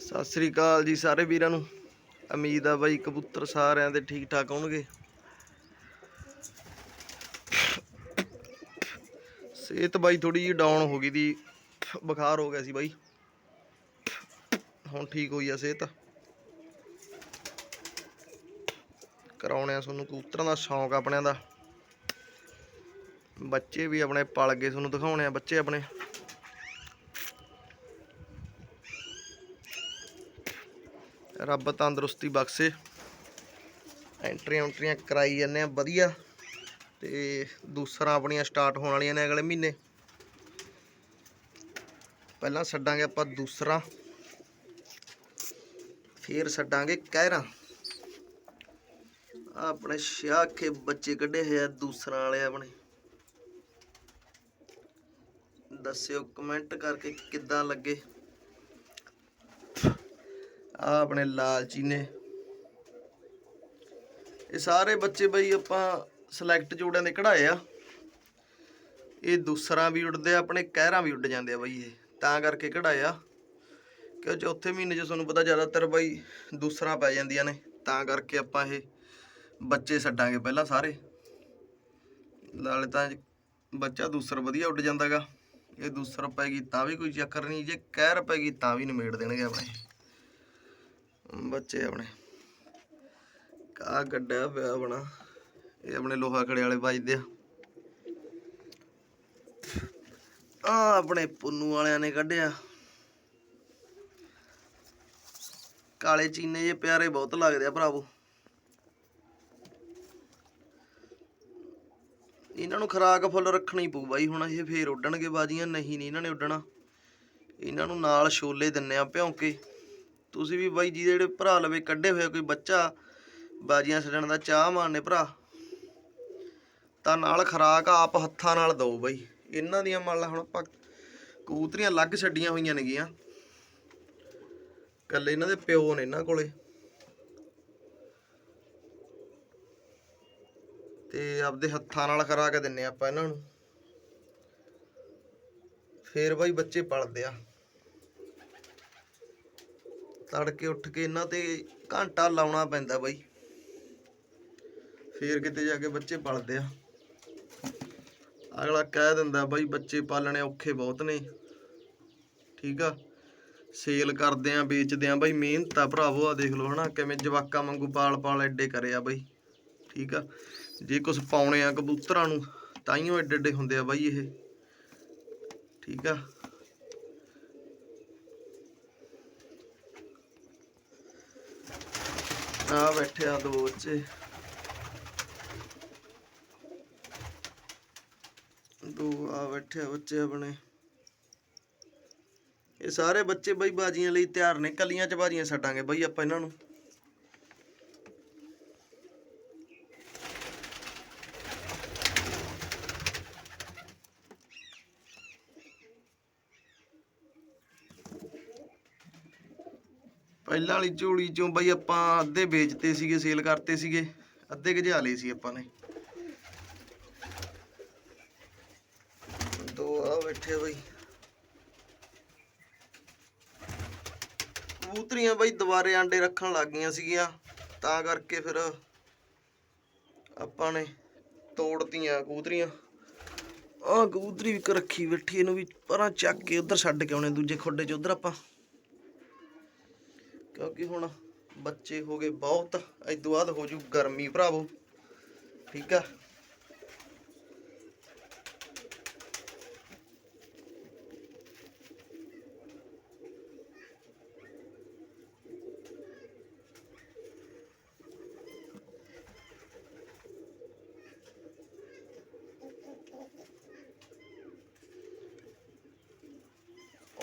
ਸਤਿ ਸ੍ਰੀ ਅਕਾਲ ਜੀ ਸਾਰੇ ਵੀਰਾਂ ਨੂੰ। ਉਮੀਦ ਆ ਬਾਈ ਕਬੂਤਰ ਸਾਰਿਆਂ ਦੇ ਠੀਕ ਠਾਕ ਹੋਣਗੇ। ਸਿਹਤ ਬਾਈ ਥੋੜੀ ਜਿਹੀ ਡਾਊਨ ਹੋ ਗਈ ਦੀ, ਬੁਖਾਰ ਹੋ ਗਿਆ ਸੀ ਬਾਈ। ਹੁਣ ਠੀਕ ਹੋਈ ਆ ਸਿਹਤ। ਕਰਾਉਣੇ ਆ ਤੁਹਾਨੂੰ ਕਬੂਤਰਾਂ ਦਾ ਸ਼ੌਂਕ ਆਪਣਿਆਂ ਦਾ। ਬੱਚੇ ਵੀ ਆਪਣੇ ਪਲ ਗਏ ਤੁਹਾਨੂੰ ਦਿਖਾਉਣੇ ਆ, ਬੱਚੇ ਆਪਣੇ। ਰੱਬ ਤੰਦਰੁਸਤੀ ਬਖਸ਼ੇ। ਐਂਟਰੀਆਂ ਐਂਟਰੀਆਂ ਕਰਾਈ ਜਾਂਦੇ ਆ, ਵਧੀਆ। ਤੇ ਦੂਸਰਾ ਆਪਣੀਆਂ ਸਟਾਰਟ ਹੋਣ ਵਾਲੀਆਂ ਨੇ ਅਗਲੇ ਮਹੀਨੇ। ਪਹਿਲਾਂ ਛੱਡਾਂਗੇ ਆਪਾਂ ਦੂਸਰਾ। ਫਿਰ ਛੱਡਾਂਗੇ ਕਹਿਰਾ। ਆਹ ਆਪਣੇ ਸ਼ਾਖੇ ਬੱਚੇ ਕੱਢੇ ਹੋਏ ਆ ਦੂਸਰਾ ਵਾਲੇ ਆਪਣੇ। ਦੱਸਿਓ ਕਮੈਂਟ ਕਰਕੇ ਕਿੱਦਾਂ ਲੱਗੇ। ਆ ਆਪਣੇ ਲਾਲ ਚੀਨੇ। ਇਹ ਸਾਰੇ ਬੱਚੇ ਬਈ ਆਪਾਂ ਸਿਲੈਕਟ ਜੋੜਿਆਂ ਦੇ ਕਢਾਏ ਆ। ਇਹ ਦੂਸਰਾ ਵੀ ਉੱਡਦੇ ਆ, ਆਪਣੇ ਕਹਿਰਾਂ ਵੀ ਉੱਡ ਜਾਂਦੇ ਆ ਬਈ ਇਹ। ਤਾਂ ਕਰਕੇ ਕਢਾਇਆ ਆ। ਕਿ ਚੌਥੇ ਮਹੀਨੇ 'ਚ ਤੁਹਾਨੂੰ ਪਤਾ ਜ਼ਿਆਦਾਤਰ ਬਈ ਦੂਸਰਾ ਪੈ ਜਾਂਦੀਆਂ ਨੇ। ਤਾਂ ਕਰਕੇ ਆਪਾਂ ਇਹ ਬੱਚੇ ਛੱਡਾਂਗੇ ਪਹਿਲਾਂ ਸਾਰੇ। ਨਾਲੇ ਤਾਂ ਬੱਚਾ ਦੂਸਰਾ ਵਧੀਆ ਉੱਡ ਜਾਂਦਾਗਾ। ਇਹ ਦੂਸਰਾ ਪੈ ਗਈ ਤਾਂ ਵੀ ਕੋਈ ਚੱਕਰ ਨਹੀਂ, ਜੇ ਕਹਿਰ ਪੈ ਗਈ ਤਾਂ ਵੀ ਨਿਮੇੜ ਦੇਣਗੇ ਆਪਣੇ ਬੱਚੇ ਆਪਣੇ। ਕਾ ਗੱਡਾ ਪਿਆ ਆਪਣਾ। ਇਹ ਆਪਣੇ ਲੋਹਾ ਖੜੇ ਵਾਲੇ ਵੱਜਦੇ ਆ। ਆ ਆਪਣੇ ਪੁੰਨੂ ਵਾਲਿਆਂ ਨੇ ਕੱਢਿਆ। ਕਾਲੇ ਚੀਨੇ ਜੇ ਪਿਆਰੇ ਬਹੁਤ ਲੱਗਦੇ ਆ ਭਰਾਵੋ। ਇਹਨਾਂ ਨੂੰ ਖਰਾਕ ਫੁੱਲ ਰੱਖਣੀ ਪਊ ਬਾਈ, ਹੁਣ ਇਹ ਫੇਰ ਉੱਡਣਗੇ ਬਾਜੀਆਂ। ਨਹੀਂ ਨਹੀਂ ਇਹਨਾਂ ਨੇ ਉੱਡਣਾ। ਇਹਨਾਂ ਨੂੰ ਨਾਲ ਛੋਲੇ ਦਿੰਨੇ ਆ ਭਿਉਂਕੇ। ਤੁਸੀਂ ਵੀ ਬਾਈ ਜੀ ਜਿਹੜੇ ਭਰਾ ਲਵੇ ਕੱਢੇ ਹੋਏ ਕੋਈ ਬੱਚਾ, ਬਾਜੀਆਂ ਛੱਡਣ ਦਾ ਚਾਹ ਮਾਰਨੇ ਭਰਾ। ਤਾਂ ਨਾਲ ਖਰਾਕ ਆਪ ਹੱਥਾਂ ਨਾਲ ਦਓ ਬਾਈ। ਇਹਨਾਂ ਦੀਆਂ ਮੰਨ ਲਾ ਹੁਣ ਆਪਾਂ ਕਬੂਤਰੀਆਂ ਅਲੱਗ ਛੱਡੀਆਂ ਹੋਈਆਂ ਨੇਗੀਆਂ। ਕੱਲੇ ਇਹਨਾਂ ਦੇ ਪਿਓ ਨੇ ਇਹਨਾਂ ਕੋਲੇ। ਤੇ ਆਪਦੇ ਹੱਥਾਂ ਨਾਲ ਖਰਾ ਖਰਾਕ ਦਿੰਨੇ ਆਪਾਂ ਇਹਨਾਂ ਨੂੰ। ਫੇਰ ਬਾਈ ਬੱਚੇ ਪਲਦੇ ਆ। ਤੜਕੇ ਉੱਠ ਕੇ ਇਹਨਾਂ ਤੇ ਘੰਟਾ ਲਾਉਣਾ ਪੈਂਦਾ ਬਾਈ। ਫੇਰ ਕਿਤੇ ਜਾ ਕੇ ਬੱਚੇ ਪਲਦੇ ਆ। ਅਗਲਾ ਕਹਿ ਦਿੰਦਾ ਬਾਈ, ਬੱਚੇ ਪਾਲਣੇ ਔਖੇ ਬਹੁਤ ਨੇ। ਠੀਕ ਆ? ਸੇਲ ਕਰਦੇ ਆ, ਵੇਚਦੇ ਆ। ਬਾਈ ਮਿਹਨਤ ਆ ਭਰਾਵੋ ਆ ਦੇਖ ਲਓ ਹਨਾ, ਕਿਵੇਂ ਜਵਾਕਾਂ ਵਾਂਗੂ ਪਾਲ ਪਾਲ ਐਡੇ ਕਰੇ ਆ ਬਾਈ। ਠੀਕ ਆ? ਜੇ ਕੁਝ ਪਾਉਣੇ ਆ ਕਬੂਤਰਾਂ ਨੂੰ ਤਾਈਓ ਐਡੇ ਐਡੇ ਹੁੰਦੇ ਆ ਬਾਈ ਇਹ। ਠੀਕ ਆ? ਆ ਬੈਠੇ ਆ ਦੋ ਬੱਚੇ। ਦੋ ਆ ਬੈਠੇ ਆ ਬੱਚੇ ਆਪਣੇ। ਇਹ ਸਾਰੇ ਬੱਚੇ ਬਈ ਬਾਜੀਆਂ ਲਈ ਤਿਆਰ ਨੇ, ਕਲੀਆਂ ਚ ਬਾਜੀਆਂ ਛੱਡਾਂਗੇ ਬਈ ਆਪਾਂ ਇਹਨਾਂ ਨੂੰ। ਪਹਿਲਾਂ ਵਾਲੀ ਝੋਲੀ ਚੋਂ ਬਈ ਆਪਾਂ ਅੱਧੇ ਵੇਚਤੇ ਸੀਗੇ ਸੇਲ ਕਰਤੇ ਸੀਗੇ, ਅੱਧੇ ਗਜਾ ਲਏ ਸੀ ਆਪਾਂ ਨੇ। ਦੋ ਆ ਬੈਠੇ ਬਈ। ਕਬੂਤਰੀਆਂ ਬਈ ਦੁਬਾਰੇ ਆਂਡੇ ਰੱਖਣ ਲੱਗ ਗਈਆਂ ਸੀਗੀਆਂ, ਤਾਂ ਕਰਕੇ ਫਿਰ ਆਪਾਂ ਨੇ ਤੋੜਤੀਆਂ ਕਬੂਤਰੀਆਂ। ਆਹ ਕਬੂਤਰੀ ਵੀ ਰੱਖੀ ਬੈਠੀ, ਇਹਨੂੰ ਵੀ ਪਰਾਂ ਚੱਕ ਕੇ ਉਧਰ ਛੱਡ ਕੇ ਆਉਣੇ, ਦੂਜੇ ਖੋਡੇ 'ਚ, ਉਧਰ ਆਪਾਂ। ਕਿਉਂਕਿ ਹੁਣ ਬੱਚੇ ਹੋ ਗਏ ਬਹੁਤ ਇਦੋਂ ਬਾਅਦ ਹੋ ਜੂ ਗਰਮੀ ਭਰਾਵੋ। ਠੀਕ ਆ?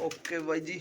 ਓਕੇ ਬਾਈ ਜੀ।